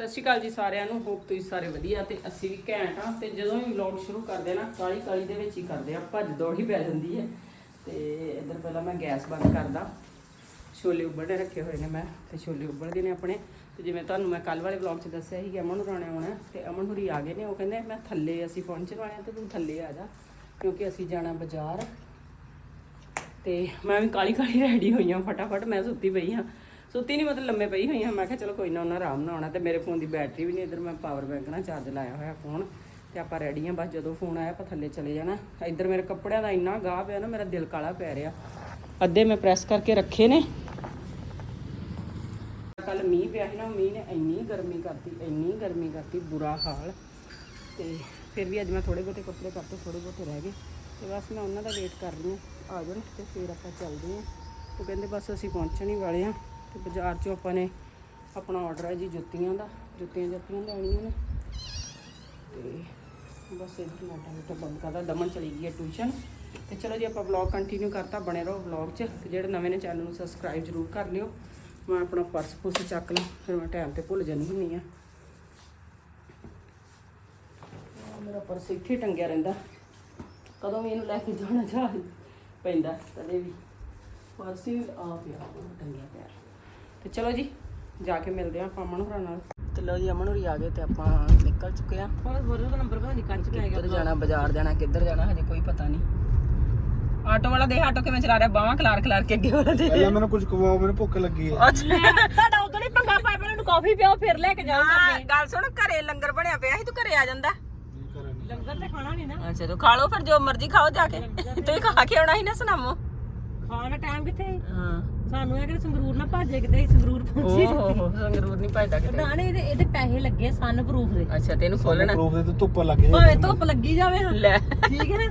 ਸਤਿ ਸ਼੍ਰੀ ਅਕਾਲ ਜੀ ਸਾਰਿਆਂ ਨੂੰ ਹੋਪ ਤੁਸੀਂ ਸਾਰੇ ਵਧੀਆ ਤੇ ਅਸੀਂ ਵੀ ਘੈਂਟ ਆ ਤੇ ਜਦੋਂ ਵੀ ਵਲੌਗ ਸ਼ੁਰੂ ਕਰਦੇ ਆ ਨਾ ਕਾਲੀ ਕਾਲੀ ਦੇ ਵਿੱਚ ਹੀ ਕਰਦੇ ਆ, ਭੱਜ ਦੌੜ ਹੀ ਪੈ ਜਾਂਦੀ ਹੈ। ਤੇ ਇੱਧਰ ਪਹਿਲਾਂ ਮੈਂ ਗੈਸ ਬੰਦ ਕਰਦਾ। ਛੋਲੇ ਉਬਲਣੇ ਰੱਖੇ ਹੋਏ ਨੇ ਮੈਂ, ਤੇ ਛੋਲੇ ਉਬਲਦੇ ਨੇ ਆਪਣੇ। ਤੇ ਜਿਵੇਂ ਤੁਹਾਨੂੰ ਮੈਂ ਕੱਲ ਵਾਲੇ ਵਲੌਗ 'ਚ ਦੱਸਿਆ ਸੀ ਕਿ ਅਮਨ ਹੁਰਾਂ ਨੇ ਆਉਣਾ ਤੇ ਅਮਨ ਹੁਰੀ ਆ ਗਏ ਨੇ, ਉਹ ਕਹਿੰਦੇ ਮੈਂ ਥੱਲੇ ਅਸੀਂ ਪਹੁੰਚਣ ਵਾਲੇ ਆ ਤੇ ਤੂੰ ਥੱਲੇ ਆ ਜਾ, ਕਿਉਂਕਿ ਅਸੀਂ ਜਾਣਾ ਬਾਜ਼ਾਰ। ਤੇ ਮੈਂ ਵੀ ਕਾਲੀ ਕਾਲੀ ਰੈਡੀ ਹੋਈ ਹਾਂ, ਫਟਾਫਟ ਮੈਂ ਸੁੱਤੀ ਪਈ ਹਾਂ। ਸੁੱਤੀ ਨਹੀਂ ਮਤਲਬ ਲੰਮੇ ਪਈ ਹੋਈ ਹਾਂ। ਮੈਂ ਕਿਹਾ ਚਲੋ ਕੋਈ ਨਾ, ਉਹਨਾਂ ਆਰਾਮ ਨਾਲ ਆਉਣਾ। ਤੇ ਮੇਰੇ ਫੋਨ ਦੀ ਬੈਟਰੀ ਵੀ ਨਹੀਂ ਇੱਧਰ, ਮੈਂ ਪਾਵਰ ਬੈਂਕ ਨਾਲ ਚਾਰਜ ਲਾਇਆ ਹੋਇਆ ਫੋਨ ਤੇ ਆਪਾਂ ਰੈਡੀ ਹਾਂ, ਬਸ ਜਦੋਂ ਫੋਨ ਆਇਆ, ਆਪਾਂ ਥੱਲੇ ਚਲੇ ਜਾਣਾ। ਇੱਧਰ ਮੇਰੇ ਕੱਪੜਿਆਂ ਦਾ ਇੰਨਾ ਗਾਹ ਪਿਆ ਨਾ, ਮੇਰਾ ਦਿਲ ਕਾਲਾ ਪੈ ਰਿਹਾ। ਅੱਧੇ ਮੈਂ ਪ੍ਰੈਸ ਕਰਕੇ ਰੱਖੇ ਨੇ। ਕੱਲ ਮੀਂਹ ਪਿਆ ਸੀ ਨਾ, ਮੀਂਹ ਨੇ ਇੰਨੀ ਗਰਮੀ ਕਰਤੀ, ਇੰਨੀ ਗਰਮੀ ਕਰਤੀ, ਬੁਰਾ ਹਾਲ। ਤੇ ਫਿਰ ਵੀ ਅੱਜ ਮੈਂ ਥੋੜੇ ਬਹੁਤੇ ਕੱਪੜੇ ਕਰਤੇ ਥੋੜੇ ਬਹੁਤੇ ਰਹਿ ਗਏ। ਤੇ ਬਸ ਮੈਂ ਉਹਨਾਂ ਦਾ ਵੇਟ ਕਰ ਰਹੀ ਹਾਂ। ਆ ਜਾਣ ਤੇ ਫਿਰ ਆਪਾਂ ਚੱਲਦੇ ਹਾਂ। ਉਹ ਕਹਿੰਦੇ ਬਸ ਅਸੀਂ ਪਹੁੰਚਣ ਹੀ ਵਾਲੇ ਹਾਂ। ਤੇ ਬਾਜ਼ਾਰ 'ਚੋਂ ਆਪਾਂ ਨੇ ਆਪਣਾ ਆਰਡਰ ਹੈ ਜੀ ਜੁੱਤੀਆਂ ਦਾ, ਜੁੱਤੀਆਂ ਜੁੱਤੀਆਂ ਲੈਣੀਆਂ ਨੇ। ਤੇ ਬਸ ਇੱਧਰ ਨਾਟਾ ਮਿੱਟਾ ਬੰਦ ਕਰਦਾ ਦਮਨ ਚਲੀ ਗਈ ਹੈ ਟਿਊਸ਼ਨ ਤੇ ਚਲੋ ਜੀ ਆਪਾਂ ਵਲੌਗ ਕੰਟੀਨਿਊ ਕਰਤਾ, ਬਣੇ ਰਹੋ ਵਲੌਗ 'ਚ। ਤੇ ਜਿਹੜੇ ਨਵੇਂ ਨੇ ਚੈਨਲ ਨੂੰ ਸਬਸਕ੍ਰਾਈਬ ਜ਼ਰੂਰ ਕਰ ਲਿਓ। ਮੈਂ ਆਪਣਾ ਪਰਸ ਪੁਰਸ ਚੱਕ ਲਾਂ, ਫਿਰ ਮੈਂ ਟਾਈਮ ਤੇ ਭੁੱਲ ਜਾਂਦੀ ਹੁੰਦੀ ਆ ਮੇਰਾ ਪਰਸ ਇੱਥੇ ਟੰਗਿਆ ਰਹਿੰਦਾ। ਕਦੋਂ ਵੀ ਇਹਨੂੰ ਲੈ ਕੇ ਜਾਣਾ ਜਾ ਪੈਂਦਾ, ਕਦੇ ਵੀ। ਪਰਸ ਹੀ ਆ ਪਿਆ, ਟੰਗਿਆ ਪਿਆ। ਤੇ ਚਲੋ ਜੀ ਜਾ ਕੇ ਮਿਲਦੇ ਹਾਂ ਆਪਾਂ ਅਮਨ ਹੋਰਾਂ ਨਾਲ। ਤੇ ਲਓ ਜੀ ਅਮਨ ਹੋਰੀ ਆ ਗਏ ਤੇ ਆਪਾਂ ਨਿਕਲ ਚੁੱਕੇ ਆ ਹੋਰ ਹੋਰ ਉਹਦਾ ਨੰਬਰ ਪਤਾ ਨਹੀਂ ਕੰਚ ਕੇ ਆਏਗਾ ਕਿੱਧਰ ਜਾਣਾ ਬਾਜ਼ਾਰ ਜਾਣਾ ਕਿੱਧਰ ਜਾਣਾ ਹਜੇ ਕੋਈ ਪਤਾ ਨਹੀਂ ਆਟੋ ਵਾਲਾ ਦੇਖ ਆਟੋ ਕਿਵੇਂ ਚਲਾ ਰਿਹਾ ਬਾਹਾਂ ਖਲਾਰ ਖਲਾਰ ਕੇ ਅੱਗੇ ਵਾਲਾ ਦੇ ਪਹਿਲਾਂ ਮੈਨੂੰ ਕੁਝ ਖਵਾਓ ਮੈਨੂੰ ਭੁੱਖ ਲੱਗੀ ਹੈ। ਅੱਛਾ। ਸਾਡਾ ਉਦੋਂ ਨਹੀਂ ਪੰਗਾ ਪਾਇਆ ਪਹਿਲਾਂ ਨੂੰ ਕਾਫੀ ਪਿਓ ਫਿਰ ਲੈ ਕੇ ਹਾਂ, ਗੱਲ ਸੁਣ ਘਰੇ ਲੰਗਰ ਬਣਿਆ ਪਿਆ ਸੀ ਤੂੰ ਘਰੇ ਆ ਜਾਂਦਾ। ਲੰਗਰ ਤੇ ਖਾਣਾ ਨਹੀਂ ਨਾ। ਅੱਛਾ ਤੂੰ ਖਾ ਲਓ ਫਿਰ ਜੋ ਮਰਜ਼ੀ ਖਾਓ ਜਾ ਕੇ। ਤੁਸੀਂ ਖਾ ਕੇ ਆਉਣਾ ਸੀ ਨਾ ਸੁਨਾਮੋ ਟਾਈਮ ਕਿੱਥੇ ਸੀ? ਹਾਂ। ਸਾਨੂੰ ਇਹ ਕਿ ਸੰਗਰੂਰ ਨਾ ਭਾਜੇ ਕਿਤੇ ਸੰਗਰੂਰ ਪਹੁੰਚੀ ਓਹ ਸੰਗਰੂਰ ਨਹੀਂ ਭਜਦਾ ਕਿਤੇ। ਨਾ ਨੇ ਇਹਦੇ ਇਹਦੇ ਪੈਸੇ ਲੱਗੇ ਸਨ ਪ੍ਰੂਫ ਦੇ। ਅੱਛਾ ਤੈਨੂੰ ਖੋਲਣਾ ਪ੍ਰੂਫ ਦੇ ਤੇ ਧੁੱਪ ਲੱਗ ਭਾਵੇਂ ਧੁੱਪ ਲੱਗੀ ਜਾਵੇ ਹਾਂ। ਲੈ। ਠੀਕ ਹੈ ਨਾ?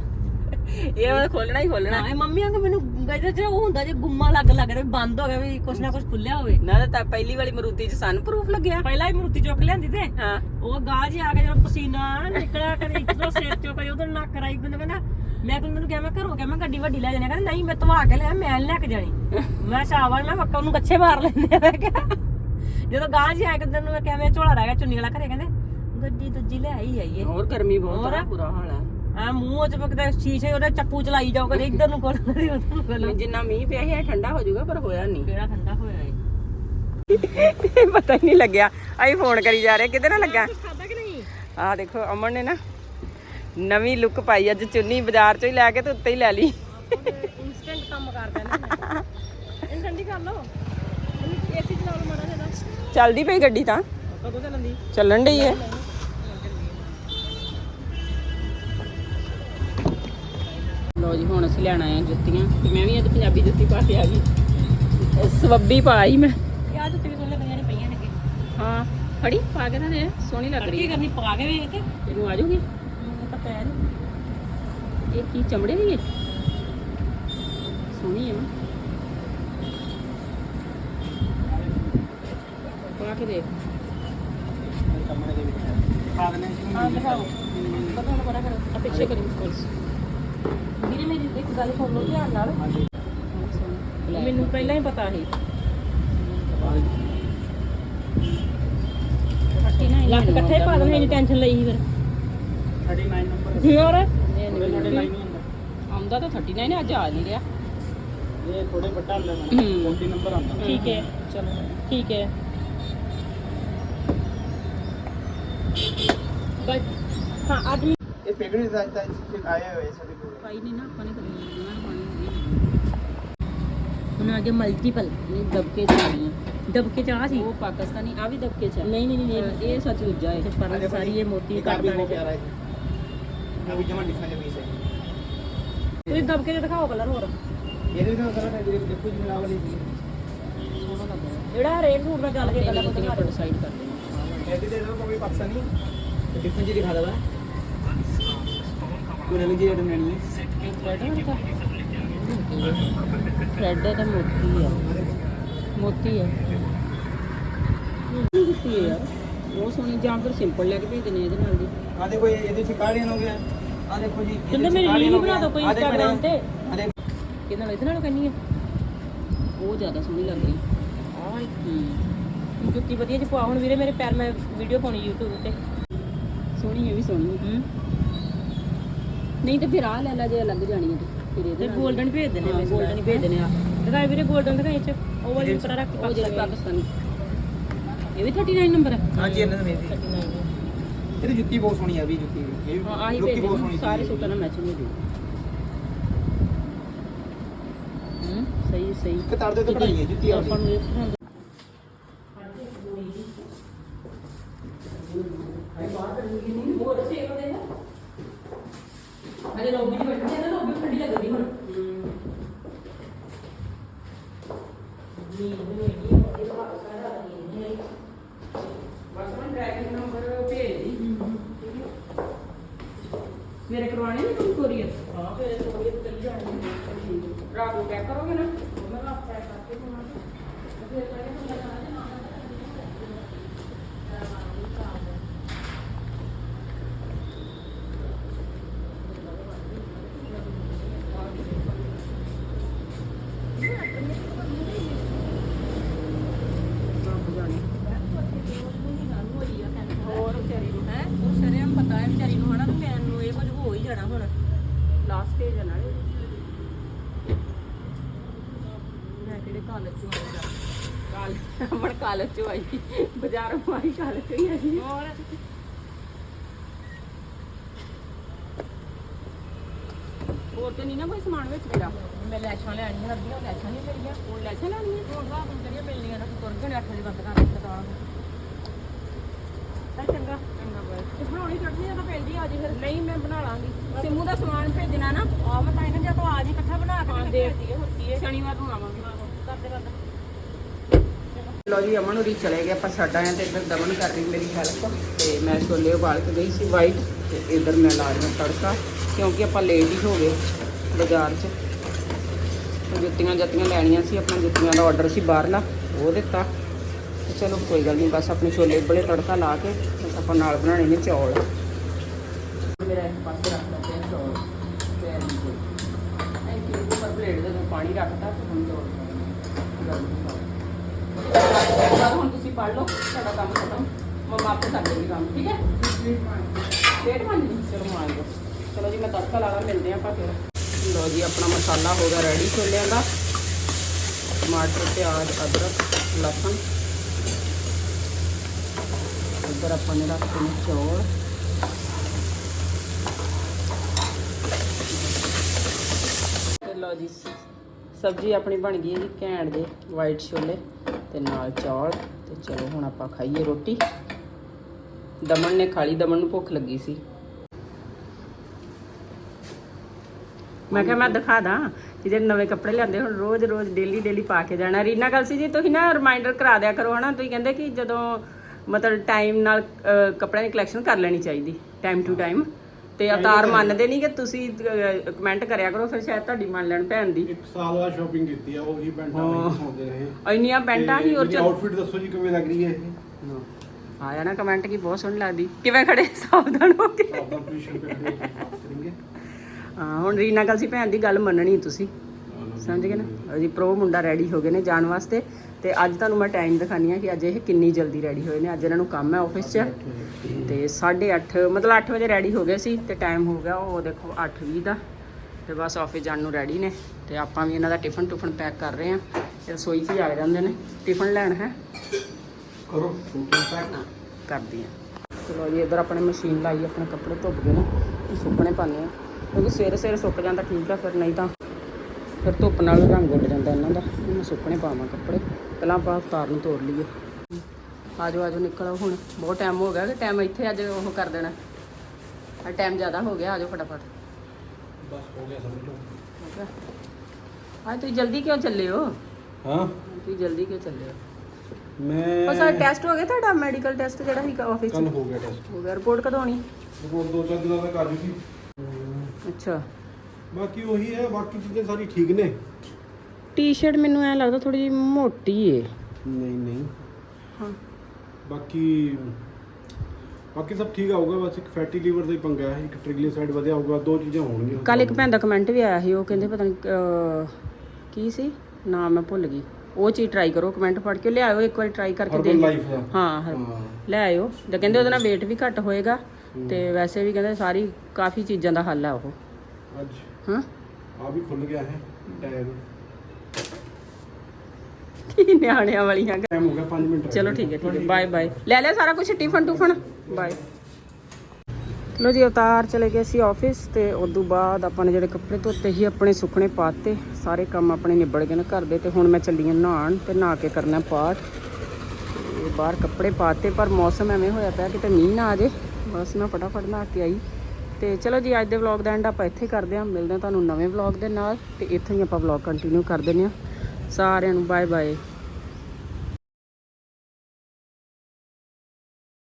ਇਹ ਮੈਂ ਖੋਲਣਾ ਹੀ ਖੋਲਣਾ। ਨਾ ਇਹ ਮੰਮੀ ਆ ਮੈਨੂੰ ਗਜਰ ਚ ਉਹ ਹੁੰਦਾ ਜੇ ਗੁੰਮਾ ਲੱਗ ਲੱਗ ਰਿਹਾ ਬੰਦ ਹੋ ਗਿਆ ਵੀ ਕੁਛ ਨਾ ਕੁਛ ਖੁੱਲਿਆ ਹੋਵੇ। ਨਾ ਤਾਂ ਪਹਿਲੀ ਵਾਲੀ ਮਰੂਤੀ ਚ ਸਨ ਪ੍ਰੂਫ ਲੱਗਿਆ। ਪਹਿਲਾਂ ਹੀ ਮਰੂਤੀ ਚੁੱਕ ਲਿਆਂਦੀ ਤੇ। ਹਾਂ। ਉਹ ਗਾਜ ਆ ਕੇ ਜਦੋਂ ਪਸੀਨਾ ਨਿਕਲਿਆ ਕਦੇ ਇਧਰੋਂ ਸਿਰ ਚੋਂ ਕਦੇ ਉਧਰ ਨੱਕ ਰਾਈ ਬੰਦ ਕਹਿੰਦਾ ਮੈਂ ਤੁਹਾਨੂੰ ਕਿਹਾ ਮੈਂ ਘਰੋਂ ਕਿਹਾ ਮੈਂ ਗੱਡੀ ਵੱਡੀ ਲੈ ਜਾਣੀ ਕਹਿੰਦਾ ਨਹੀਂ ਮੈਂ ਧਵਾ ਕੇ ਲਿਆ ਮੈਂ ਲੈ ਕੇ ਜਾਣੀ। ਮੈਂ ਸ਼ਾਬਾਸ਼ ਮੈਂ ਮੱਕਾ ਨੂੰ ਕੱਛੇ ਮਾਰ ਲੈਂਦੇ ਆ ਮੈਂ ਕਿਹਾ। ਜਦੋਂ ਗਾਜ ਆ ਕੇ ਦਿਨ ਨੂੰ ਮੈਂ ਕਿਹਾ ਮੈਂ ਝੋਲਾ ਰਹਿ ਗਿਆ ਚੁੰਨੀ ਵਾਲਾ ਘਰੇ ਕਹਿੰਦੇ ਗੱਡੀ ਦੂਜੀ ਲੈ ਆਈ ਆਈਏ। ਹੋਰ ਗਰਮੀ ਬਹੁਤ ਆ? ਬੁਰਾ ਹਾਲ ਆ। ਆ ਮੂੰਹ ਚ ਕਿਤੇ ਸ਼ੀਸ਼ੇ ਉਹਦੇ ਚੱਪੂ ਚਲਾਈ ਜਾਓ ਕਦੇ ਇੱਧਰ ਨੂੰ ਕੋਲ ਕਦੇ ਉਧਰ ਨੂੰ ਕੋਲ ਜਿੰਨਾ ਮੀਂਹ ਪਿਆ ਸੀ ਇਹ ਠੰਡਾ ਹੋ ਜਾਊਗਾ ਪਰ ਹੋਇਆ ਨਹੀਂ। ਕਿਹੜਾ ਠੰਡਾ ਹੋਇਆ ਏ? ਪਤਾ ਹੀ ਨਹੀਂ ਲੱਗਿਆ। ਆਈ ਫੋਨ ਕਰੀ ਜਾ ਰਹੇ ਕਿੱਧਰ ਲੱਗਾ। ਖਾਦਾ ਕਿ ਨਹੀਂ? ਆਹ ਦੇਖੋ ਅਮਨ ਨੇ ਨਾ ਨਵੀਂ ਲੁੱਕ ਪਾਈ ਅੱਜ ਚੁੰਨੀ ਬਾਜ਼ਾਰ ਚੋਂ ਹੀ ਲੈ ਕੇ ਤੇ ਉੱਤੇ ਹੀ ਲੈ ਲਈ। ਇਨਸਟੈਂਟ ਕੰਮ ਕਰਦਾ ਨਾ। ਇਹ ਠੰਡੀ ਕਰ ਲਓ। ਏਸੀ ਚਲਾ ਲਓ ਮਾੜਾ ਜਿਹਾ। ਚੱਲਦੀ ਪਈ ਗੱਡੀ ਤਾਂ? ਕਦੋਂ ਚੱਲਦੀ ਚੱਲਣ ਡਈ ਹੈ ਲੋ ਜੀ ਹੁਣ ਅਸੀਂ ਲੈਣ ਆਏ ਆ ਜੁੱਤੀਆਂ। ਤੇ ਮੈਂ ਵੀ ਅੱਜ ਪੰਜਾਬੀ ਜੁੱਤੀ ਪਾ ਕੇ ਆ ਗਈ। ਸਵੱਬੀ ਪਾਈ ਮੈਂ। ਯਾਰ ਜੁੱਤੀ ਵੀ ਕੋਲੇ ਪਈਆਂ ਨੇ ਪਈਆਂ ਨੇ ਹਾਂ ਫੜੀ ਪਾ ਕੇ ਤਾਂ ਦੇ ਸੋਹਣੀ ਲੱਗ ਰਹੀ ਕੀ ਹੈ ਕਰਨੀ ਪਾ ਕੇ ਵੇਖ ਤੇ ਤੈਨੂੰ ਆ ਮੈਨੂੰ ਤਾਂ ਪੈ ਨਹੀਂ ਇਹ ਕੀ ਚਮੜੇ ਦੀ ਹੈ ਸੋਹਣੀ ਹੈ ਪਾ ਕੇ ਦੇਖ। ਹਾਂ। ਦਿਖਾਓ। ਪਤਾ ਨਾ ਬੜਾ ਕਰੋ। ਆ ਪਿੱਛੇ ਕਰੀ ਕੋਲਸ ਵੀਰੇ ਮੇਰੀ ਇੱਕ ਗੱਲ ਸੁਣ ਲਓ ਧਿਆਨ ਨਾਲ। ਮੈਨੂੰ ਪਹਿਲਾਂ ਹੀ ਪਤਾ ਸੀ। ਲੱਖ ਇਕੱਠੇ ਪਾ ਦੇਣੇ ਇੰਨੀ ਟੈਨਸ਼ਨ ਲਈ ਸੀ ਫਿਰ। 39 ਨੰਬਰ ਹੋਰ? ਥੋੜੇ 39 ਨਹੀਂ ਹੁੰਦਾ। ਆਉਂਦਾ ਤਾਂ 39 ਹੈ ਅੱਜ ਆ ਨਹੀਂ ਰਿਹਾ। ਇਹ ਥੋੜੇ ਵੱਡਾ ਹੁੰਦਾ ਹੂੰ। 40 ਨੰਬਰ ਆਉਂਦਾ। ਠੀਕ ਹੈ। ਚਲੋ। ਠੀਕ ਹੈ। ਬਸ ਹਾਂ ਅੱਜ ਇਹ ਪਿਗੜੀ ਦਾ ਤਾਂ ਆਏ ਹੋਏ ਸਾਡੇ ਕੋਲ ਪਾਈ ਨਹੀਂ ਨਾ ਆਪਾਂ ਨੇ ਕਰੀ ਉਹਨਾਂ ਨੇ ਪਾਣੀ ਹੁੰਦੀ ਹੁਣ ਅੱਗੇ ਮਲਟੀਪਲ ਇਹ ਦਬਕੇ ਚ ਆਣੀ ਆ ਦਬਕੇ ਚ ਆ ਸੀ ਉਹ ਪਾਕਿਸਤਾਨੀ ਆ ਵੀ ਦਬਕੇ ਚ ਆ ਨਹੀਂ ਨਹੀਂ ਨਹੀਂ ਹਾਂ, ਇਹ ਸੱਚ ਦੂਜਾ ਹੈ ਪਰ ਸਾਰੀ ਇਹ ਮੋਤੀ ਕਾਰ ਵੀ ਕੱਟ ਬਹੁਤ ਪਿਆਰਾ ਹੈ ਅਭੀ ਜਮਾ ਲਿਖਣਾ ਜਮੀ ਸੇ ਤੁਸੀਂ ਦਬਕੇ ਚ ਦਿਖਾਓ ਕਲਰ ਹੋਰ ਇਹਦੇ ਨਾਲ ਕਲਰ ਹੈ ਜਿਹੜੇ ਦੇਖੋ ਜਿਵੇਂ ਆ ਵਾਲੀ ਸੀ ਸੋਹਣਾ ਲੱਗਦਾ ਜਿਹੜਾ ਰੇਡ ਸੂਟ ਦਾ ਚੱਲ ਕੇ ਪਹਿਲਾਂ ਕਲਰ ਦੇ ਜੀ ਜੀ ਹੈ। ਕੀਤੀ ਹੈ ਬਹੁਤ ਸੋਹਣੀ ਜਾਂ ਫਿਰ ਸਿੰਪਲ ਲੈ ਕੇ ਇਹਦੇ ਨਾਲ ਦੀ। ਆ ਦੇਖੋ ਇਹਦੇ ਚ ਹੋ ਗਿਆ ਆ ਦੇਖੋ ਜੀ ਮੇਰੀ ਰੀਲ ਬਣਾ ਕੋਈ ਇੰਸਟਾਗ੍ਰਾਮ ਤੇ। ਨਾਲ ਇਹਦੇ ਨਾਲ ਉਹ ਜ਼ਿਆਦਾ ਸੋਹਣੀ ਲੱਗ ਰਹੀ। ਆਹ ਜੁੱਤੀ ਵਧੀਆ ਜਿਹੀ ਪਵਾ। ਹੁਣ ਵੀਰੇ ਮੇਰੇ ਪੈਰ ਮੈਂ ਵੀਡੀਓ ਪਾਉਣੀ YouTube ਤੇ। ਸੋਹਣੀ ਹੈ ਵੀ ਸੋਹਣੀ ਨਹੀਂ ਤੇ ਫਿਰ ਆ ਲੈ ਲੈ ਜੇ ਲੱਗ ਜਾਣੀ ਹੈ ਤੇ ਫਿਰ ਇਹਦੇ ਭੇਜ ਦੇਣੇ ਹਾਂ, 골ਡਨ ਹੀ ਭੇਜ ਦੇਣੇ ਆ। ਦਿਖਾਈ ਵੀਰੇ 골ਡਨ ਦਿਖਾਈ ਚ। ਉਹ ਵਾਲੀ ਉੱਪਰ ਰੱਖ ਉਹ ਜਿਹੜੀ ਪਾਕਿਸਤਾਨੀ। ਇਹ ਵੀ 39 ਨੰਬਰ ਹੈ ਹਾਂਜੀ ਇਹਨਾਂ ਦਾ ਮੇਰੀ ਇਹਦੀ ਜੁੱਤੀ ਬਹੁਤ ਸੋਹਣੀ ਆ ਵੀ ਜੁੱਤੀ। ਇਹ ਵੀ ਹਾਂ ਆਹੀ ਭੇਜ ਦੇ ਸਾਰੇ ਸੀ। ਸੂਟਾਂ ਨਾਲ ਮੈਚਿੰਗ ਹੋ ਜੂਗਾ ਹੂੰ ਸਹੀ ਸਹੀ। ਇੱਕ ਤਾਰ ਦੇ ਉੱਤੇ ਕਢਾਈ ਹੈ ਜੁੱਤੀ ਆਪਾਂ ਨੂੰ ਇਹ ਰਾਤ ਨੂੰ ਪੈਕ ਕਰੋਗੇ ਨਾ ਮੈਂ ਰਾਤ ਪੈਕ ਕਰਕੇ ਦਵਾਂਗਾ ਫਿਰ ਕਰੇ ਤਾਂ ਮੈਂ ਨਾ ਹੋਰ ਵਿਚਾਰੀ ਨੂੰ ਹੈ ਉਹ ਸ਼ਰਮ ਪਤਾ ਹੈ ਵਿਚਾਰੀ ਨੂੰ ਹਨਾ ਵੀ ਮੈਨੂੰ ਇਹ ਕੁਝ ਹੋ ਹੀ ਜਾਣਾ ਹੁਣ ਲਾਸਟ ਪੇਜ ਹੈ ਨਾਲੇ ਕਿਹੜੇ ਕਾਲਜ ਚ ਆਉਂਦਾ। ਕਾਲ ਅਮਰ ਕਾਲਜ ਚ ਆਈ। ਬਾਜ਼ਾਰੋਂ ਆਈ ਕਾਲਜ ਚ ਹੀ ਆਈ। ਹੋਰ? ਹੋਰ ਤੇ ਨਹੀਂ ਨਾ ਕੋਈ ਸਮਾਨ ਵਿੱਚ ਮੇਰਾ? ਮੈਂ ਲੈਸ਼ਾਂ ਲੈਣੀਆਂ ਅੱਧੀਆਂ ਲੈਸ਼ਾਂ ਨਹੀਂ ਮਿਲੀਆਂ ਹੁਣ ਲੈ ਚਲਾਣੀ ਹੈ? ਹੁਣ ਬਾਅਦ ਨੂੰ ਜਿਹੜੀਆਂ ਮਿਲਣੀਆਂ ਨਾ ਤੁਰ ਗਏ 8 ਵਜੇ ਬੰਦ ਕਰ ਦਿੱਤਾ ਤਾਂ। ਚੰਗਾ। ਚੰਗਾ ਬਸ ਤੇ ਬਣਾਉਣੀ ਚੜਨੀ ਤਾਂ ਪੈਂਦੀ ਆ ਜੀ ਫਿਰ। ਨਹੀਂ ਮੈਂ ਬਣਾ ਲਾਂਗੀ। ਸਿਮੂ ਦਾ ਸਮਾਨ ਭੇਜਣਾ ਨਾ। ਆ ਮੈਂ ਤਾਂ ਇਹਨਾਂ ਜਾਂ ਤਾਂ ਆ ਜੀ ਇਕੱਠਾ ਬਣਾ ਕੇ ਹਾਂ, ਤੇ ਦੇਖ। ਭੇਜ ਦਈਏ ਹੋਰ ਕੀ ਹੈ। ਸ਼ਨੀਵਾਰ ਨੂੰ ਆਵਾਂਗੇ। ਲੋ ਜੀ, ਅਮਨ ਉਰੀ ਚਲੇ ਗਏ, ਆਪਾਂ ਛੱਡ ਆਏ ਤੇ ਇੱਧਰ ਦਮਨ ਕਰ ਰਹੀ ਮੇਰੀ ਹੈਲਪ ਤੇ ਮੈਂ ਛੋਲੇ ਉਬਾਲ ਕੇ ਗਈ ਸੀ ਵਾਈਟ ਤੇ ਇੱਧਰ ਮੈਂ ਲਾ ਰਹੀ ਹਾਂ ਤੜਕਾ, ਕਿਉਂਕਿ ਆਪਾਂ ਲੇਟ ਹੀ ਹੋ ਗਏ ਬਾਜ਼ਾਰ 'ਚ। ਤੇ ਜੁੱਤੀਆਂ ਜੱਤੀਆਂ ਲੈਣੀਆਂ ਸੀ ਆਪਣਾ ਜੁੱਤੀਆਂ ਦਾ ਆਰਡਰ ਸੀ ਬਾਹਰਲਾ, ਉਹ ਦਿੱਤਾ। ਤੇ ਚਲੋ ਕੋਈ ਗੱਲ ਨਹੀਂ, ਬਸ ਆਪਣੇ ਛੋਲੇ ਬੜੇ ਤੜਕਾ ਲਾ ਕੇ ਆਪਾਂ ਨਾਲ ਬਣਾਉਣੇ ਨੇ ਚੌਲ। ਮੇਰਾ ਇੱਕ ਪਾਸੇ ਰੱਖ ਦਿੱਤੇ ਚੌਲ ਵੈਰੀ ਥੈਂਕ ਯੂ ਉੱਪਰ ਪਲੇਟ ਦੇ ਪਾਣੀ ਰੱਖਤਾ। ਬਾਅਦ ਹੁਣ ਤੁਸੀਂ ਪੜ ਲਓ ਤੁਹਾਡਾ ਕੰਮ ਖਤਮ ਮੰਮਾ ਆਪੇ ਕਰ ਦੇਗੀ ਕੰਮ ਠੀਕ ਹੈ ਡੇਢ ਪੰਜ ਦੀ ਚਲੋ ਆ ਜਾਓ ਚਲੋ ਜੀ ਮੈਂ ਤੜਕਾ ਲਾ ਲਾ ਮਿਲਦੇ ਹਾਂ ਆਪਾਂ ਫਿਰ ਲਓ ਜੀ ਆਪਣਾ ਮਸਾਲਾ ਹੋ ਗਿਆ ਰੈਡੀ ਛੋਲਿਆਂ ਦਾ ਟਮਾਟਰ ਪਿਆਜ਼ ਅਦਰਕ ਲਸਣ ਇੱਧਰ ਆਪਾਂ ਨੇ ਰੱਖੇ ਨੇ ਚੌਲ ਤੇ ਲਓ ਜੀ ਸਬਜ਼ੀ ਆਪਣੀ ਬਣ ਗਈ ਜੀ ਘੈਂਟ ਦੇ ਵਾਈਟ ਛੋਲੇ ਤੇ ਨਾਲ ਚੌਲ ਤੇ ਚਲੋ ਹੁਣ ਆਪਾਂ ਖਾਈਏ ਰੋਟੀ। ਦਮਨ ਨੇ ਖਾ ਦਮਨ ਨੂੰ ਭੁੱਖ ਲੱਗੀ ਸੀ। ਮੈਂ ਕਿਹਾ ਮੈਂ ਦਿਖਾ ਦਾਂ, ਕਿ ਜਿਹੜੇ ਨਵੇਂ ਕੱਪੜੇ ਲਿਆਂਦੇ ਹੁਣ ਰੋਜ਼ ਰੋਜ਼ ਡੇਲੀ ਡੇਲੀ ਪਾ ਕੇ ਜਾਣਾ। ਰੀਨਾ ਗੱਲ ਸੀ ਜੀ, ਤੁਸੀਂ ਨਾ ਰਿਮਾਈਂਡਰ ਕਰਾ ਦਿਆ ਕਰੋ ਹਨਾ, ਤੁਸੀਂ ਕਹਿੰਦੇ ਕਿ ਜਦੋਂ ਮਤਲਬ ਟਾਈਮ ਨਾਲ ਕੱਪੜਿਆਂ ਦੀ ਕਲੈਕਸ਼ਨ ਕਰ ਲੈਣੀ ਚਾਹੀਦੀ ਟਾਈਮ ਟੂ ਟਾਈਮ ਤੇ ਅਵਤਾਰ ਮੰਨਦੇ ਨਹੀਂ ਕਿ ਤੁਸੀਂ ਕਮੈਂਟ ਕਰਿਆ ਕਰੋ ਫਿਰ ਸ਼ਾਇਦ ਤੁਹਾਡੀ ਮੰਨ ਲੈਣ ਭੈਣ ਦੀ। ਇੱਕ ਸਾਲ ਬਾਅਦ ਸ਼ਾਪਿੰਗ ਕੀਤੀ ਆ ਉਹੀ ਪੈਂਟਾਂ ਨਹੀਂ ਸੌਂਦੇ ਰਹੇ। ਇੰਨੀਆਂ ਪੈਂਟਾਂ ਹੀ ਔਰ ਚ ਆਊਟਫਿਟ ਦੱਸੋ ਜੀ ਕਿਵੇਂ ਲੱਗ ਰਹੀ ਹੈ। ਇਹ ਆਇਆ ਨਾ ਕਮੈਂਟ ਕੀ ਬਹੁਤ ਸੋਹਣੀ ਲੱਗਦੀ। ਕਿਵੇਂ ਖੜੇ? ਸਾਵਧਾਨ ਹੋ ਕੇ। ਸਾਵਧਾਨ ਹੁਣ ਰੀਨਾ ਗੱਲ ਸੀ ਭੈਣ ਦੀ ਗੱਲ ਮੰਨਣੀ ਤੁਸੀਂ। ਸਮਝ ਗਏ ਨਾ? ਜੀ ਪ੍ਰੋ ਮੁੰਡਾ ਰੈਡੀ ਹੋ ਗਏ ਨੇ ਜਾਣ ਵਾਸਤੇ। ਤੇ ਅੱਜ ਤੁਹਾਨੂੰ ਮੈਂ ਟਾਈਮ ਦਿਖਾਨੀ ਆ ਕਿ ਅੱਜ ਇਹ ਕਿੰਨੀ ਜਲਦੀ ਰੈਡੀ ਹੋਏ ਨੇ। ਅੱਜ ਇਹਨਾਂ ਨੂੰ ਕੰਮ ਹੈ ਆਫਿਸ 'ਚ। ਤੇ 8:30 ਮਤਲਬ 8 ਵਜੇ ਰੈਡੀ ਹੋ ਗਏ ਸੀ ਤੇ ਟਾਈਮ ਹੋ ਗਿਆ ਉਹ ਦੇਖੋ 8:20 ਦਾ। ਤੇ ਬਸ ਆਫਿਸ ਜਾਣ ਨੂੰ ਰੈਡੀ ਨੇ। ਤੇ ਆਪਾਂ ਵੀ ਇਹਨਾਂ ਦਾ ਟਿਫਨ ਟੁਫਨ ਪੈਕ ਕਰ ਰਹੇ ਆ ਰਸੋਈ 'ਚ ਆ ਜਾਂਦੇ ਨੇ। ਟਿਫਨ ਲੈਣ ਹੈ। ਕਰੋ ਪੈਕ ਕਰਦੀ ਆ ਚਲੋ ਜੀ ਇਧਰ ਆਪਣੇ ਮਸ਼ੀਨ ਲਾਈ ਆਪਣੇ ਕੱਪੜੇ ਧੁੱਪ ਗਏ ਨੇ। ਸੁੱਕਣੇ ਪਾਣੇ ਆ ਕਿਉਂਕਿ ਸਵੇਰੇ ਸਵੇਰੇ ਸੁੱਕ ਜਾਂਦਾ ਠੀਕ ਆ ਫਿਰ ਨਹੀਂ ਤਾਂ ਫਿਰ ਧੁੱਪ ਨਾਲ ਰੰਗ ਉੱਡ ਜਾਂਦਾ ਇਹਨਾਂ ਦਾ। ਮੈਂ ਸੁੱਕਣੇ ਪਾਵਾਂ ਕੱਪੜੇ। ਪਹਿਲਾਂ ਆਪਾਂ ਅਵਤਾਰ ਨੂੰ ਤੋੜ ਲਈਏ। ਆਜੋ ਆਜੋ ਨਿਕਲੋ ਹੁਣ। ਬਹੁਤ ਟਾਈਮ ਹੋ ਗਿਆ ਕਿ ਟਾਈਮ ਇੱਥੇ ਅੱਜ ਉਹ ਕਰ ਦੇਣਾ। ਆ ਟਾਈਮ ਜ਼ਿਆਦਾ ਹੋ ਗਿਆ ਆਜੋ ਫਟਾਫਟ। ਬਸ ਹੋ ਗਿਆ ਸਮਝ ਲਓ ਆ ਤੁਸੀਂ ਜਲਦੀ ਕਿਉਂ ਚੱਲੇ ਹੋ? ਹਾਂ। ਤੁਸੀਂ ਜਲਦੀ ਕਿਉਂ ਚੱਲੇ ਹੋ? ਮੈਂ ਉਹ ਸਾਡਾ ਟੈਸਟ ਹੋ ਗਿਆ ਤੁਹਾਡਾ ਮੈਡੀਕਲ ਟੈਸਟ ਜਿਹੜਾ ਸੀ ਆਫਿਸ ਕੱਲ ਹੋ ਗਿਆ ਟੈਸਟ ਹੋ ਗਿਆ ਰਿਪੋਰਟ ਕਦੋਂ ਆਣੀ ਰਿਪੋਰਟ ਦੋ ਚਾਰ ਦਿਨਾਂ ਤੱਕ ਆ ਜੂਗੀ। ਅੱਛਾ। ਬਾਕੀ ਉਹੀ ਹੈ ਬਾਕੀ ਚੀਜ਼ਾਂ ਸਾਰੀ ਠੀਕ ਨੇ। ਟੀ-ਸ਼ਰਟ ਮੈਨੂੰ ਐ ਲੱਗਦਾ ਥੋੜੀ ਜਿਹੀ ਮੋਟੀ ਏ। ਨਹੀਂ ਨਹੀਂ। ਹਾਂ। ਬਾਕੀ ਬਾਕੀ ਸਭ ਠੀਕ ਆਊਗਾ ਬਸ ਇੱਕ ਫੈਟੀ ਲੀਵਰ ਦਾ ਹੀ ਪੰਗਾ ਹੈ ਇੱਕ ਟ੍ਰਿਗਲੀਸਰਾਈਡ ਵਧਿਆ ਹੋਊਗਾ ਦੋ ਚੀਜ਼ਾਂ ਹੋਣਗੀਆਂ। ਕੱਲ ਇੱਕ ਭੈਣ ਦਾ ਕਮੈਂਟ ਵੀ ਆਇਆ ਸੀ ਉਹ ਕਹਿੰਦੇ ਪਤਾ ਨਹੀਂ ਕੀ ਸੀ? ਨਾਮ ਮੈਂ ਭੁੱਲ ਗਈ। ਉਹ ਚੀਜ਼ ਟਰਾਈ ਕਰੋ ਕਮੈਂਟ ਪੜ੍ਹ ਕੇ ਲਿਆਇਓ ਇੱਕ ਵਾਰੀ ਟਰਾਈ ਕਰਕੇ ਹਰਬਲ ਦੇਖਿਓ ਹਾਂ ਲੈ ਆਇਓ। ਤੇ ਕਹਿੰਦੇ ਉਹਦੇ ਨਾਲ weight ਵੀ ਘੱਟ ਹੋਏਗਾ ਤੇ ਵੈਸੇ ਵੀ ਕਹਿੰਦੇ ਸਾਰੀ ਕਾਫੀ ਚੀਜ਼ਾਂ ਦਾ ਹੱਲ ਆ ਉਹ। ਅੱਜ। ਹਾਂ। ਆ ਵੀ ਖੁੱਲ ਗਿਆ ਹੈ ਟੈਬ ਕੀ ਨਿਆਣਿਆਂ ਵਾਲੀਆਂ ਗੱਲਾਂ। ਟਾਈਮ ਹੋ ਗਿਆ 5 ਮਿੰਟ ਚਲੋ। ਠੀਕ ਹੈ ਠੀਕ ਹੈ। ਬਾਏ ਬਾਏ ਲੈ ਲਿਆ ਸਾਰਾ ਕੁਝ ਟਿਫਨ ਟੂਫਨ? ਬਾਏ ਲੋ ਜੀ ਅਵਤਾਰ ਚਲੇ ਗਏ ਸੀ ਆਫਿਸ ਤੇ ਉਸ ਤੋਂ ਬਾਅਦ ਆਪਾਂ ਨੇ ਜਿਹੜੇ ਕੱਪੜੇ ਧੋਤੇ ਸੀ ਆਪਣੇ ਸੁੱਕਣੇ ਪਾਤੇ। ਸਾਰੇ ਕੰਮ ਆਪਣੇ ਨਿਬੜ ਗਏ ਨੇ ਘਰ ਦੇ ਤੇ ਹੁਣ ਮੈਂ ਚੱਲੀ ਹਾਂ ਨਹਾਉਣ ਤੇ ਨਹਾ ਕੇ ਕਰਨਾ ਪਾਠ। ਤੇ ਬਾਹਰ ਕੱਪੜੇ ਪਾਤੇ ਪਰ ਮੌਸਮ ਐਵੇਂ ਹੋਇਆ ਪਿਆ ਕਿਤੇ ਮੀਂਹ ਨਾ ਆ ਜੇ। ਬਸ ਮੈਂ ਫਟਾਫਟ ਨਹਾ ਕੇ ਆਈ। ਤੇ ਚਲੋ ਜੀ ਅੱਜ ਦੇ ਵਲੌਗ ਦਾ ਐਂਡ ਆਪਾਂ ਇੱਥੇ ਕਰਦੇ ਹਾਂ। ਮਿਲਦੇ ਹਾਂ ਤੁਹਾਨੂੰ ਨਵੇਂ ਵਲੌਗ ਦੇ ਨਾਲ। ਤੇ ਇੱਥੇ ਹੀ ਆਪਾਂ ਵਲੌਗ ਕੰਟੀਨਿਊ ਕਰ ਦਿੰਦੇ ਹਾਂ। ਸਾਰਿਆਂ ਨੂੰ ਬਾਏ ਬਾਏ